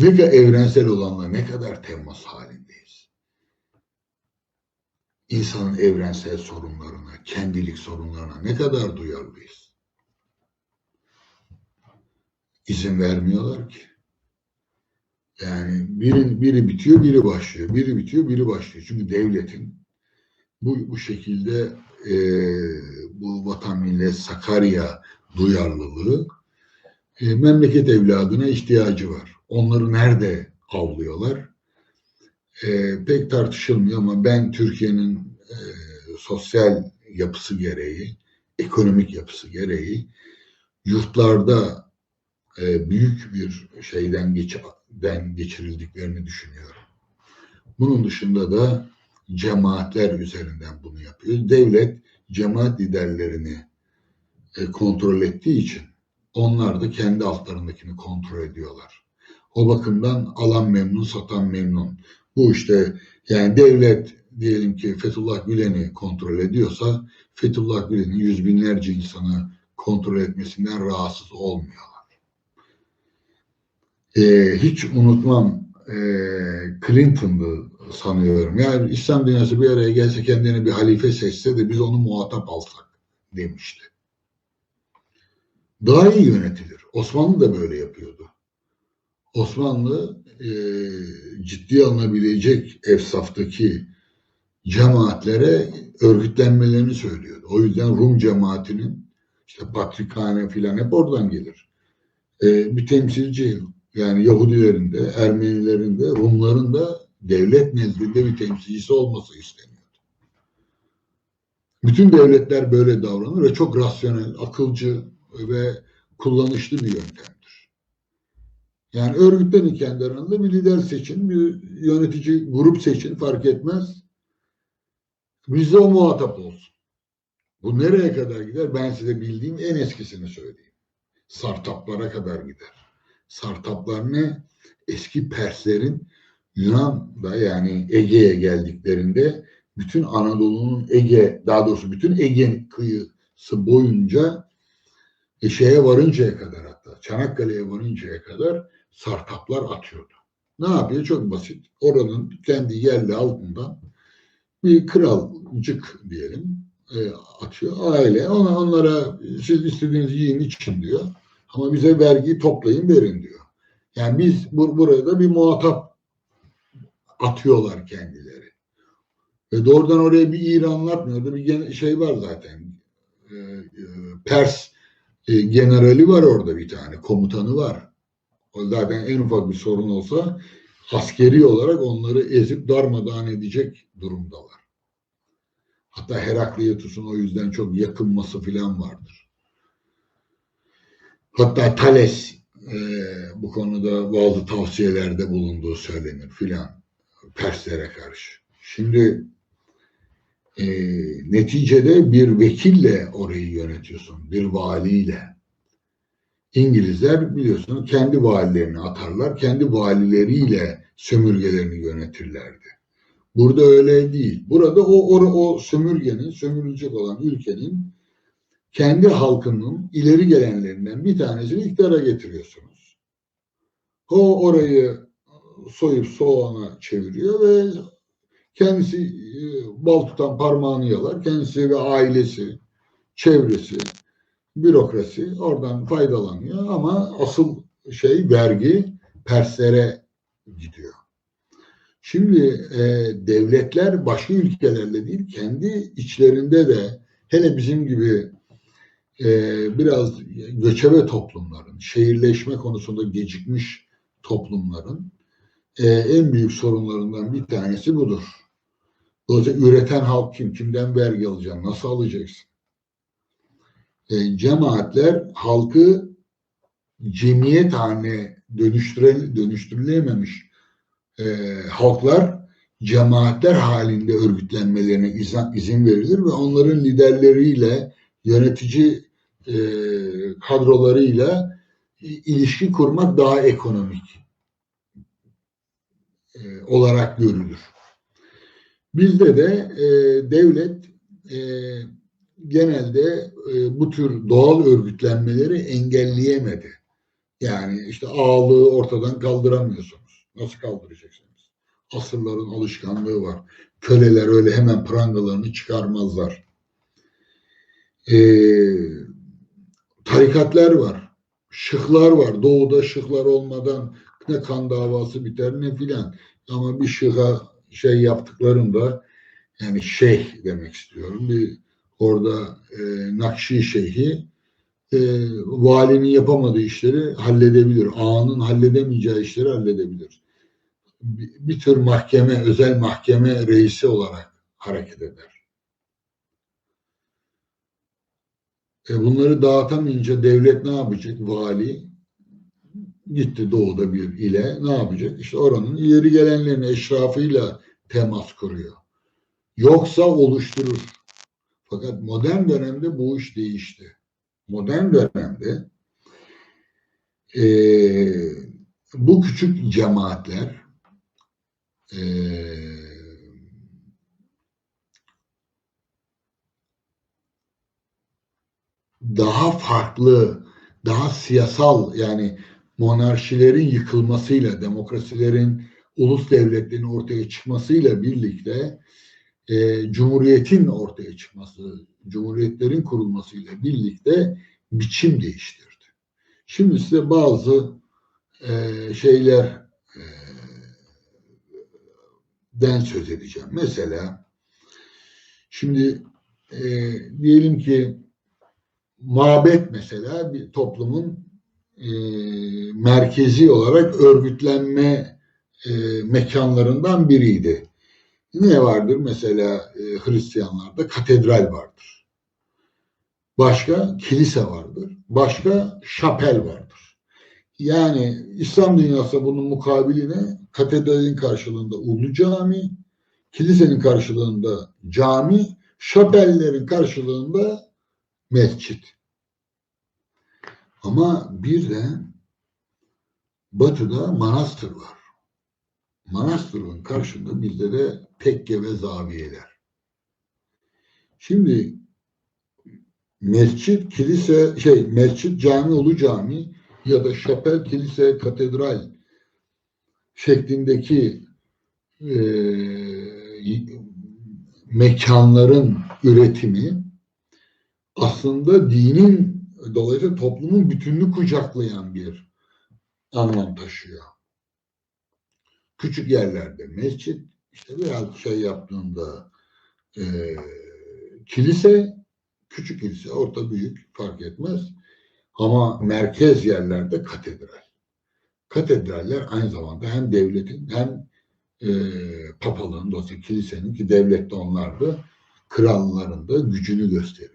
kadar evrensel olanla ne kadar temas halindeyiz. İnsanın evrensel sorunlarına, kendilik sorunlarına ne kadar duyarlıyız. İzin vermiyorlar ki. Yani biri, biri bitiyor, biri başlıyor. Biri bitiyor, biri başlıyor. Çünkü devletin bu, bu şekilde e, bu vatan millet Sakarya duyarlılığı e, memleket evladına ihtiyacı var. Onları nerede avlıyorlar? E, pek tartışılmıyor ama ben Türkiye'nin e, sosyal yapısı gereği, ekonomik yapısı gereği yurtlarda e, büyük bir şeyden geç, den geçirildiklerini düşünüyorum. Bunun dışında da cemaatler üzerinden bunu yapıyor. Devlet cemaat liderlerini e, kontrol ettiği için onlar da kendi altlarındakini kontrol ediyorlar. O bakımdan alan memnun, satan memnun. Bu işte yani devlet diyelim ki Fethullah Gülen'i kontrol ediyorsa Fethullah Gülen'in yüz binlerce insanı kontrol etmesinden rahatsız olmuyorlar. Ee, hiç unutmam e, Clinton'dı sanıyorum. Yani İslam dünyası bir araya gelse kendine bir halife seçse de biz onu muhatap alsak demişti. Daha iyi yönetilir. Osmanlı da böyle yapıyordu. Osmanlı e, ciddi alınabilecek efsaftaki cemaatlere örgütlenmelerini söylüyordu. O yüzden Rum cemaatinin işte Patrikhane filan hep oradan gelir. E, bir temsilci yani Yahudilerin de, Ermenilerin de, Rumların da devlet nezdinde bir temsilcisi olması isteniyordu. Bütün devletler böyle davranır ve çok rasyonel, akılcı ve kullanışlı bir yöntemdir. Yani örgütlenin kendi aranında bir lider seçin, bir yönetici grup seçin fark etmez. Bizde o muhatap olsun. Bu nereye kadar gider? Ben size bildiğim en eskisini söyleyeyim. Sartaplara kadar gider. Sartaplar ne? Eski Perslerin Yunan'da yani Ege'ye geldiklerinde bütün Anadolu'nun Ege, daha doğrusu bütün Ege kıyısı boyunca e, şeye varıncaya kadar hatta Çanakkale'ye varıncaya kadar sartaplar atıyordu. Ne yapıyor? Çok basit. Oranın kendi yerli altından bir kralcık diyelim e, atıyor. Aile ona, onlara siz istediğiniz yiyin için diyor. Ama bize vergiyi toplayın verin diyor. Yani biz bur burada bir muhatap atıyorlar kendileri. Ve doğrudan oraya bir İran atmıyor. Bir şey var zaten. Ee, e, Pers e, generali var orada bir tane. Komutanı var. Zaten en ufak bir sorun olsa askeri olarak onları ezip darmadağın edecek durumdalar. Hatta Herakleitus'un o yüzden çok yakınması filan vardır. Hatta Thales e, bu konuda bazı tavsiyelerde bulunduğu söylenir filan Perslere karşı. Şimdi e, neticede bir vekille orayı yönetiyorsun, bir valiyle. İngilizler biliyorsunuz kendi valilerini atarlar, kendi valileriyle sömürgelerini yönetirlerdi. Burada öyle değil. Burada o, o, o sömürgenin, sömürülecek olan ülkenin kendi halkının ileri gelenlerinden bir tanesini iktidara getiriyorsunuz. O orayı soyup soğana çeviriyor ve kendisi e, bal tutan parmağını yalar. Kendisi ve ailesi, çevresi, bürokrasi oradan faydalanıyor ama asıl şey vergi Perslere gidiyor. Şimdi e, devletler başka ülkelerle değil kendi içlerinde de hele bizim gibi e, biraz göçebe toplumların, şehirleşme konusunda gecikmiş toplumların e, en büyük sorunlarından bir tanesi budur. Dolayısıyla üreten halk kim? Kimden vergi alacaksın? Nasıl alacaksın? E, cemaatler halkı cemiyet haline dönüştüre, dönüştürülememiş e, halklar cemaatler halinde örgütlenmelerine izin, izin verilir ve onların liderleriyle yönetici e, kadrolarıyla ilişki kurmak daha ekonomik e, olarak görülür. Bizde de e, devlet e, genelde e, bu tür doğal örgütlenmeleri engelleyemedi. Yani işte ağalığı ortadan kaldıramıyorsunuz. Nasıl kaldıracaksınız? Asırların alışkanlığı var. Köleler öyle hemen prangalarını çıkarmazlar. Ee, tarikatlar var. Şıklar var. Doğuda şıklar olmadan ne kan davası biter ne filan. Ama bir şıha şey yaptıklarında yani şeyh demek istiyorum. Bir orada e, Nakşi şeyhi e, valinin yapamadığı işleri halledebilir. Ağanın halledemeyeceği işleri halledebilir. Bir, bir tür mahkeme, özel mahkeme reisi olarak hareket eder. E bunları dağıtamayınca devlet ne yapacak? Vali gitti doğuda bir ile ne yapacak? İşte oranın ileri gelenlerin eşrafıyla temas kuruyor. Yoksa oluşturur. Fakat modern dönemde bu iş değişti. Modern dönemde e, bu küçük cemaatler e, daha farklı, daha siyasal yani monarşilerin yıkılmasıyla, demokrasilerin, ulus devletlerin ortaya çıkmasıyla birlikte e, cumhuriyetin ortaya çıkması, cumhuriyetlerin kurulmasıyla birlikte biçim değiştirdi. Şimdi size bazı e, şeyler e, den söz edeceğim. Mesela şimdi e, diyelim ki mabet mesela bir toplumun e, merkezi olarak örgütlenme e, mekanlarından biriydi. Ne vardır? Mesela e, Hristiyanlarda katedral vardır. Başka kilise vardır. Başka şapel vardır. Yani İslam dünyası bunun mukabiline katedralin karşılığında ulu cami, kilisenin karşılığında cami, şapellerin karşılığında mescit. Ama bir de batıda manastır var. Manastırın karşında bizde de tekke ve zaviyeler. Şimdi mescit, kilise, şey mescit, cami, ulu cami ya da şapel, kilise, katedral şeklindeki e, mekanların üretimi aslında dinin dolayısıyla toplumun bütününü kucaklayan bir anlam taşıyor. Küçük yerlerde mescit, işte biraz şey yaptığında e, kilise, küçük kilise, orta büyük fark etmez. Ama merkez yerlerde katedral. Katedraller aynı zamanda hem devletin hem e, papalığın, dolayısıyla kilisenin ki devlette onlardı kralların da gücünü gösteriyor.